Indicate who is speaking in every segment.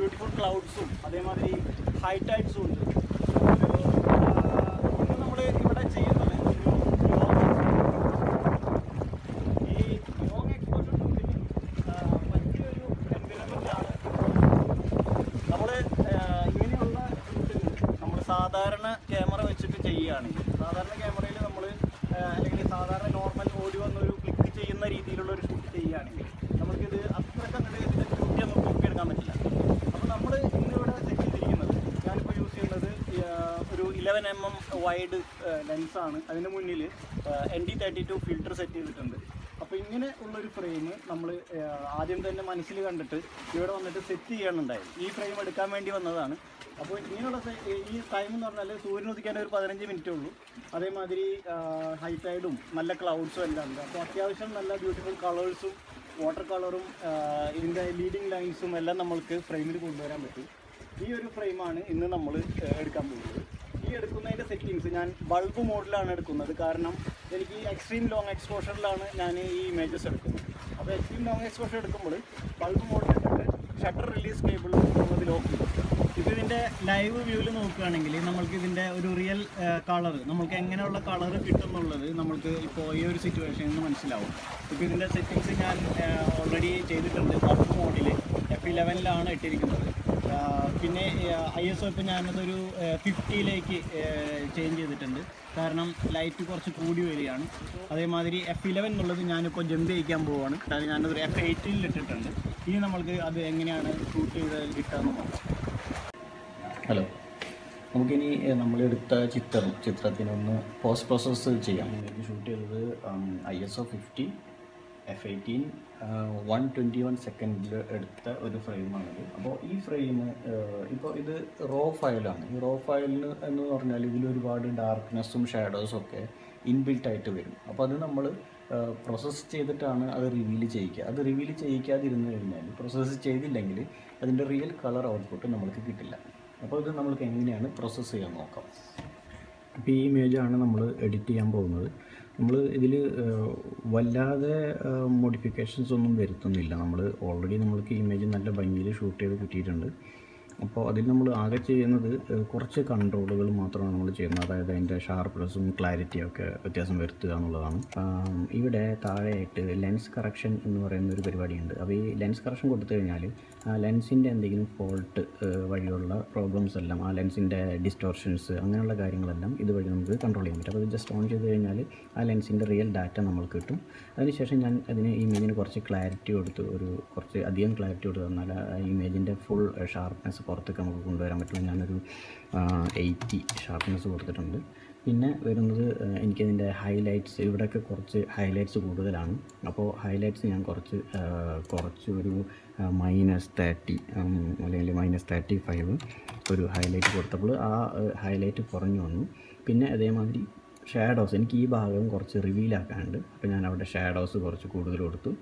Speaker 1: Beautiful ക്ലൗഡ്സും അതേമാതിരി high ടൈഡ്സും ഉണ്ട്. നമ്മൾ ഇവിടെ ചെയ്യുന്നത് ഈ നമ്മൾ ഇങ്ങനെയുള്ള സാധാരണ ക്യാമറ വെച്ചിട്ട് ചെയ്യുകയാണെങ്കിൽ സാധാരണ ക്യാമറയിൽ നമ്മൾ അല്ലെങ്കിൽ സാധാരണ നോർമൽ ഓടി വന്നൊരു ക്ലിക്ക് ചെയ്യുന്ന രീതിയിലുള്ള ഒരു ഷൂട്ട് ചെയ്യുകയാണെങ്കിൽ നമുക്കിത് അത്രയ്ക്ക് അങ്ങോട്ട് ഇതിന്റെ ബ്യൂട്ടി നമുക്ക് നോക്കിയെടുക്കാൻ പറ്റില്ല അപ്പോൾ നമ്മൾ ഇന്നിവിടെ സെറ്റ് ചെയ്തിരിക്കുന്നത് ഞാനിപ്പോൾ യൂസ് ചെയ്യുന്നത് ആ, ഒരു ഇലവൻ എം എം വൈഡ് ലെൻസാണ് അതിന് മുന്നിൽ N D thirty two filter set ചെയ്തിട്ടുണ്ട്. അപ്പോൾ ഇങ്ങനെ ഉള്ളൊരു ഫ്രെയിം നമ്മൾ ആദ്യം തന്നെ മനസ്സിൽ കണ്ടിട്ട് ഇവിടെ വന്നിട്ട് സെറ്റ് ചെയ്യണമുണ്ടായി ഈ ഫ്രെയിം എടുക്കാൻ വേണ്ടി വന്നതാണ്. അപ്പോൾ ഇങ്ങനെയുള്ള ഈ ടൈം എന്ന് പറഞ്ഞാൽ സൂര്യൻ ഉദിക്കാൻ ഒരു പതിനഞ്ച് മിനിറ്റേ ഉള്ളൂ. അതേമാതിരി ഹൈ ടൈഡും നല്ല ക്ലൗഡ്സും എല്ലാം ഉണ്ട്. അപ്പോൾ അത്യാവശ്യം നല്ല ബ്യൂട്ടിഫുൾ കളേഴ്സും വാട്ടർ കളറും ഇതിന്റെ ലീഡിങ് ലൈൻസും എല്ലാം നമ്മൾക്ക് ഫ്രെയിമിൽ കൊണ്ടുവരാൻ പറ്റും. ഈ ഒരു ഫ്രെയിമാണ് ഇന്ന് നമ്മൾ എടുക്കാൻ പോകുന്നത്. ഈ എടുക്കുന്നതിന്റെ സെറ്റിങ്സ് ഞാൻ ബൾബ് മോഡിലാണ് എടുക്കുന്നത്. കാരണം എനിക്ക് എക്സ്ട്രീം ലോങ് എക്സ്പോഷറിലാണ് ഞാൻ ഈ ഇമേജസ് എടുക്കുന്നത്. അപ്പോൾ എക്സ്ട്രീം ലോങ് എക്സ്പോഷർ എടുക്കുമ്പോൾ ബൾബ് മോഡിൽ ഷട്ടർ റിലീസ് കേബിൾ നമ്മൾ ലോക്ക് ഇപ്പോൾ ഇതിന്റെ ലൈവ് വ്യൂവിൽ നോക്കുകയാണെങ്കിൽ നമ്മൾക്ക് ഇതിന്റെ ഒരു റിയൽ കളർ നമുക്ക് എങ്ങനെയുള്ള കളർ കിട്ടുന്നുള്ളത് നമുക്ക് ഇപ്പോൾ ഈ ഒരു സിറ്റുവേഷനിൽ നിന്ന് മനസ്സിലാവും. ഇപ്പോൾ ഇതിന്റെ സെറ്റിങ്സ് ഞാൻ ഓൾറെഡി ചെയ്തിട്ടുണ്ട്. ബൾബ് മോഡിൽ എഫ് ഇലവനിലാണ് ഇട്ടിരിക്കുന്നത്. പിന്നെ ഐ എസ് ഒ ഇപ്പം ഞാനതൊരു ഫിഫ്റ്റിയിലേക്ക് ചേഞ്ച് ചെയ്തിട്ടുണ്ട്. കാരണം ലൈറ്റ് കുറച്ച് കൂടി വരികയാണ്. അതേമാതിരി എഫ് ഇലവൻ എന്നുള്ളത് ഞാനിപ്പോൾ ജമ്പ് ചെയ്യിക്കാൻ പോവുകയാണ് അതായത് ഞാനതൊരു എഫ് എയ്റ്റീനിൽ ഇട്ടിട്ടുണ്ട്. ഇനി നമ്മൾക്ക് അത് എങ്ങനെയാണ് ഷൂട്ട് ചെയ്ത് കിട്ടാമെന്ന് നോക്കാം. ഹലോ നമുക്കിനി നമ്മളെടുത്ത ചിത്രം ചിത്രത്തിനൊന്ന് പോസ്റ്റ് പ്രോസസ്സ് ചെയ്യാം. ഷൂട്ട് ചെയ്തത് I S O fifty F eighteen one twenty one സെക്കൻഡിൽ എടുത്ത ഒരു ഫ്രെയിമാണിത്. അപ്പോൾ ഈ ഫ്രെയിം ഇപ്പോൾ ഇത് റോ ഫയലാണ് ഈ റോ ഫയലിന് എന്ന് പറഞ്ഞാൽ ഇതിൽ ഒരുപാട് ഡാർക്ക്നെസ്സും ഷാഡോസും ഒക്കെ ഇൻബിൽട്ട് ആയിട്ട് വരും. അപ്പോൾ അത് നമ്മൾ പ്രോസസ്സ് ചെയ്തിട്ടാണ് അത് റിവീൽ ചെയ്യിക്കുക. അത് റിവീൽ ചെയ്യിക്കാതിരുന്നു കഴിഞ്ഞാൽ പ്രോസസ്സ് ചെയ്തില്ലെങ്കിൽ അതിന്റെ റിയൽ കളർ ഔട്ട്പുട്ട് നമ്മൾക്ക് കിട്ടില്ല. അപ്പോൾ ഇത് നമ്മൾക്ക് എങ്ങനെയാണ് പ്രോസസ്സ് ചെയ്യാൻ നോക്കാം? അപ്പോൾ ഈ ഇമേജാണ് നമ്മൾ എഡിറ്റ് ചെയ്യാൻ പോകുന്നത്. നമ്മൾ ഇതിൽ വല്ലാതെ മോഡിഫിക്കേഷൻസ് ഒന്നും വരുത്തുന്നില്ല. നമ്മൾ ഓൾറെഡി നമ്മൾക്ക് ഇമേജ് നല്ല ഭംഗിയിൽ ഷൂട്ട് ചെയ്ത് കിട്ടിയിട്ടുണ്ട്. അപ്പോൾ അതിൽ നമ്മൾ ആകെ ചെയ്യുന്നത് കുറച്ച് കൺട്രോളുകൾ മാത്രമാണ് നമ്മൾ ചെയ്യുന്നത്. അതായത് അതിന്റെ ഷാർപ്നെസ്സും ക്ലാരിറ്റിയും ഒക്കെ വ്യത്യാസം വരുത്തുക എന്നുള്ളതാണ്. ഇവിടെ താഴെയായിട്ട് ലെൻസ് കറക്ഷൻ എന്ന് പറയുന്ന ഒരു പരിപാടിയുണ്ട്. അപ്പോൾ ഈ ലെൻസ് കറക്ഷൻ കൊടുത്തു കഴിഞ്ഞാൽ ആ ലെൻസിന്റെ എന്തെങ്കിലും ഫോൾട്ട് വഴിയുള്ള പ്രോബ്ലംസ് എല്ലാം ആ ലെൻസിന്റെ ഡിസ്റ്റോർഷൻസ് അങ്ങനെയുള്ള കാര്യങ്ങളെല്ലാം ഇതുവഴി നമുക്ക് കൺട്രോൾ ചെയ്യാൻ പറ്റും. അപ്പോൾ ഇത് ജസ്റ്റ് ഓൺ ചെയ്ത് കഴിഞ്ഞാൽ ആ ലെൻസിന്റെ റിയൽ ഡാറ്റ നമുക്ക് കിട്ടും. അതിനുശേഷം ഞാൻ അതിന് ഇമേജിന് കുറച്ച് ക്ലാരിറ്റി കൊടുത്തു. ഒരു കുറച്ച് അധികം ക്ലാരിറ്റി കൊടുത്തു. തന്നാൽ ആ ഇമേജിന്റെ ഫുൾ ഷാർപ്നെസ് പുറത്തേക്ക് നമുക്ക് കൊണ്ടുവരാൻ പറ്റുള്ളൂ ഞാനൊരു എയ്റ്റി ഷാർപ്പ്നെസ് കൊടുത്തിട്ടുണ്ട്. പിന്നെ വരുന്നത് എനിക്കതിന്റെ ഹൈലൈറ്റ്സ് ഇവിടെയൊക്കെ കുറച്ച് ഹൈലൈറ്റ്സ് കൂടുതലാണ്. അപ്പോൾ ഹൈലൈറ്റ്സ് ഞാൻ കുറച്ച് കുറച്ച് ഒരു മൈനസ് തേർട്ടി അല്ലെങ്കിൽ മൈനസ് തേർട്ടി ഫൈവ് ഒരു ഹൈലൈറ്റ് കൊടുത്തപ്പോൾ ആ ഹൈലൈറ്റ് കുറഞ്ഞു വന്നു. പിന്നെ അതേമാതിരി ഷാഡോസ് എനിക്ക് ഈ ഭാഗം കുറച്ച് റിവീലാക്കാനുണ്ട് അപ്പോൾ ഞാൻ അവിടെ ഷാഡോസ് കുറച്ച് കൂടുതൽ കൊടുത്തു.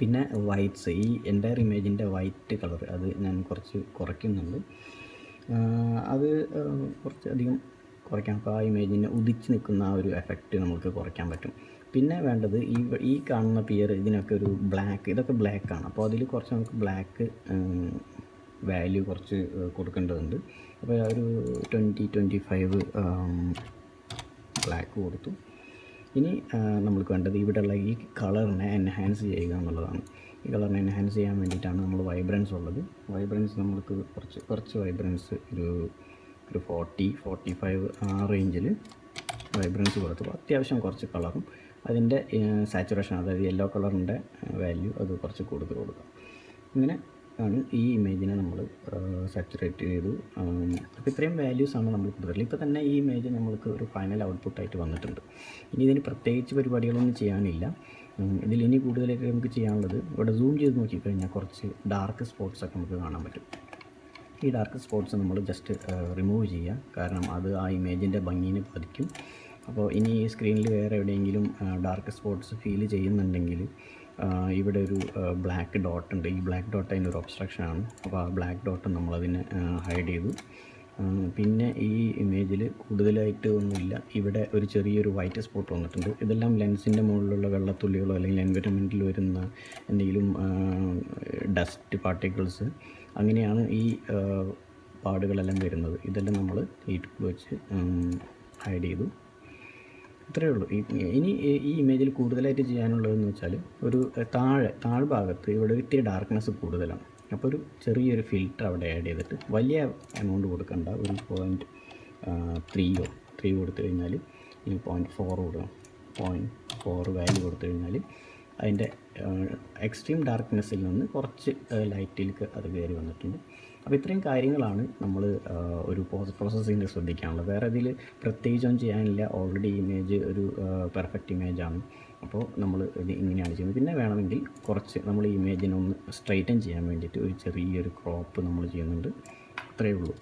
Speaker 1: പിന്നെ വൈറ്റ്സ് ഈ എന്റെ ഇമേജിന്റെ വൈറ്റ് കളർ അത് ഞാൻ കുറച്ച് കുറയ്ക്കുന്നുണ്ട്. അത് കുറച്ചധികം കുറയ്ക്കാം. അപ്പോൾ ആ ഇമേജിനെ ഉദിച്ച് നിൽക്കുന്ന ആ ഒരു എഫക്റ്റ് നമുക്ക് കുറയ്ക്കാൻ പറ്റും. പിന്നെ വേണ്ടത് ഈ ഈ കാണുന്ന പിയർ ഇതിനൊക്കെ ഒരു ബ്ലാക്ക് ഇതൊക്കെ ആണ്. അപ്പോൾ അതിൽ കുറച്ച് നമുക്ക് ബ്ലാക്ക് വാല്യൂ കുറച്ച് കൊടുക്കേണ്ടതുണ്ട്. അപ്പോൾ ഒരു ട്വന്റി ട്വന്റി ഫൈവ് ബ്ലാക്ക് കൊടുത്തു. ഇനി നമ്മൾക്ക് വേണ്ടത് ഇവിടെയുള്ള ഈ കളറിനെ എൻഹാൻസ് ചെയ്യുക എന്നുള്ളതാണ്. ഈ കളറിനെ എൻഹാൻസ് ചെയ്യാൻ വേണ്ടിയിട്ടാണ് നമ്മൾ വൈബ്രൻസ് ഉള്ളത്. വൈബ്രൻസ് നമ്മൾക്ക് കുറച്ച് കുറച്ച് വൈബ്രൻസ് ഒരു ഒരു ഫോർട്ടി ഫോർട്ടി ഫൈവ് ആ റേഞ്ചിൽ വൈബ്രൻസ് കൊടുത്തു അത്യാവശ്യം കുറച്ച് കളറും. അതിന്റെ സാച്ചുറേഷൻ അതായത് യെല്ലോ കളറിന്റെ വാല്യൂ അത് കുറച്ച് കൂടുതൽ കൊടുക്കാം. ഇങ്ങനെ ആണ് ഈ ഇമേജിനെ നമ്മൾ സാച്ചുറേറ്റ് ചെയ്തു. അപ്പോൾ ഇത്രയും വാല്യൂസാണ് നമ്മൾ കൂടുതൽ ഇപ്പോൾ തന്നെ ഈ ഇമേജ് നമ്മൾക്ക് ഒരു ഫൈനൽ ഔട്ട്പുട്ടായിട്ട് വന്നിട്ടുണ്ട്. ഇനി ഇതിന് പ്രത്യേകിച്ച് പരിപാടികളൊന്നും ചെയ്യാനില്ല. ഇതിൽ ഇനി കൂടുതലൊക്കെ നമുക്ക് ചെയ്യാനുള്ളത് ഇവിടെ സൂം ചെയ്ത് നോക്കിക്കഴിഞ്ഞാൽ കുറച്ച് ഡാർക്ക് സ്പോട്ട്സ് ഒക്കെ നമുക്ക് കാണാൻ പറ്റും. ഈ ഡാർക്ക് സ്പോട്ട്സ് നമ്മൾ ജസ്റ്റ് റിമൂവ് ചെയ്യുക. കാരണം അത് ആ ഇമേജിന്റെ ഭംഗിനെ ബാധിക്കും. അപ്പോൾ ഇനി ഈ സ്ക്രീനിൽ വേറെ എവിടെയെങ്കിലും ഡാർക്ക് സ്പോട്ട്സ് ഫീൽ ചെയ്യുന്നുണ്ടെങ്കിൽ ഇവിടെ ഒരു ബ്ലാക്ക് ഡോട്ട് ഉണ്ട്. ഈ ബ്ലാക്ക് ഡോട്ട് ഒബ്സ്ട്രക്ഷൻ ആണ്. അപ്പോൾ ആ ബ്ലാക്ക് ഡോട്ട് നമ്മളതിനെ ഹൈഡ് ചെയ്തു. പിന്നെ ഈ ഇമേജിൽ കൂടുതലായിട്ട് ഒന്നുമില്ല. ഇവിടെ ഒരു ചെറിയൊരു വൈറ്റ് സ്പോട്ട് വന്നിട്ടുണ്ട്. ഇതെല്ലാം ലെൻസിന്റെ മുകളിലുള്ള വെള്ളത്തുള്ളികളോ അല്ലെങ്കിൽ എൻവയറമെന്റിൽ വരുന്ന എന്തെങ്കിലും ഡസ്റ്റ് പാർട്ടിക്കിൾസ് അങ്ങനെയാണ് ഈ പാടുകളെല്ലാം വരുന്നത്. ഇതെല്ലാം നമ്മൾ ഈ വെച്ച് ഹൈഡ് ചെയ്തു. ഇത്രയേ ഉള്ളൂ. ഇനി ഈ- ഇമേജിൽ കൂടുതലായിട്ട് ചെയ്യാനുള്ളതെന്ന് വെച്ചാൽ ഒരു താഴെ താഴ്ഭാഗത്ത് ഇവിടെ ഇത്തിരി ഡാർക്ക്നെസ് കൂടുതലാണ്. അപ്പോൾ ഒരു ചെറിയൊരു ഫിൽറ്റർ അവിടെ ആഡ് ചെയ്തിട്ട് വലിയ എമൗണ്ട് കൊടുക്കണ്ട. ഒരു പോയിന്റ് ത്രീയോ ത്രീ കൊടുത്തു കഴിഞ്ഞാൽ ഇനി പോയിന്റ് ഫോർ കൊടുക്കണം. പോയിന്റ് ഫോർ വാല്യൂ കൊടുത്തു കഴിഞ്ഞാൽ അതിന്റെ എക്സ്ട്രീം ഡാർക്ക്നെസ്സിൽ നിന്ന് കുറച്ച് ലൈറ്റിലേക്ക് അത് കയറി വന്നിട്ടുണ്ട്. അപ്പോൾ ഇത്രയും കാര്യങ്ങളാണ് നമ്മൾ ഒരു പ്രോസസ്സിങ്ങിൽ ശ്രദ്ധിക്കാനുള്ളത്. വേറെ ഇതിൽ പ്രത്യേകിച്ചൊന്നും ചെയ്യാനില്ല. ഓൾറെഡി ഇമേജ് ഒരു പെർഫെക്റ്റ് ഇമേജാണ് അപ്പോൾ നമ്മൾ ഇത് ഇങ്ങനെയാണ് ചെയ്യുന്നത്. പിന്നെ വേണമെങ്കിൽ കുറച്ച് നമ്മൾ ഇമേജിനൊന്ന് സ്ട്രൈറ്റൻ ചെയ്യാൻ വേണ്ടിയിട്ട് ഒരു ചെറിയൊരു ക്രോപ്പ് നമ്മൾ ചെയ്യുന്നുണ്ട്. അത്രയേ ഉള്ളൂ.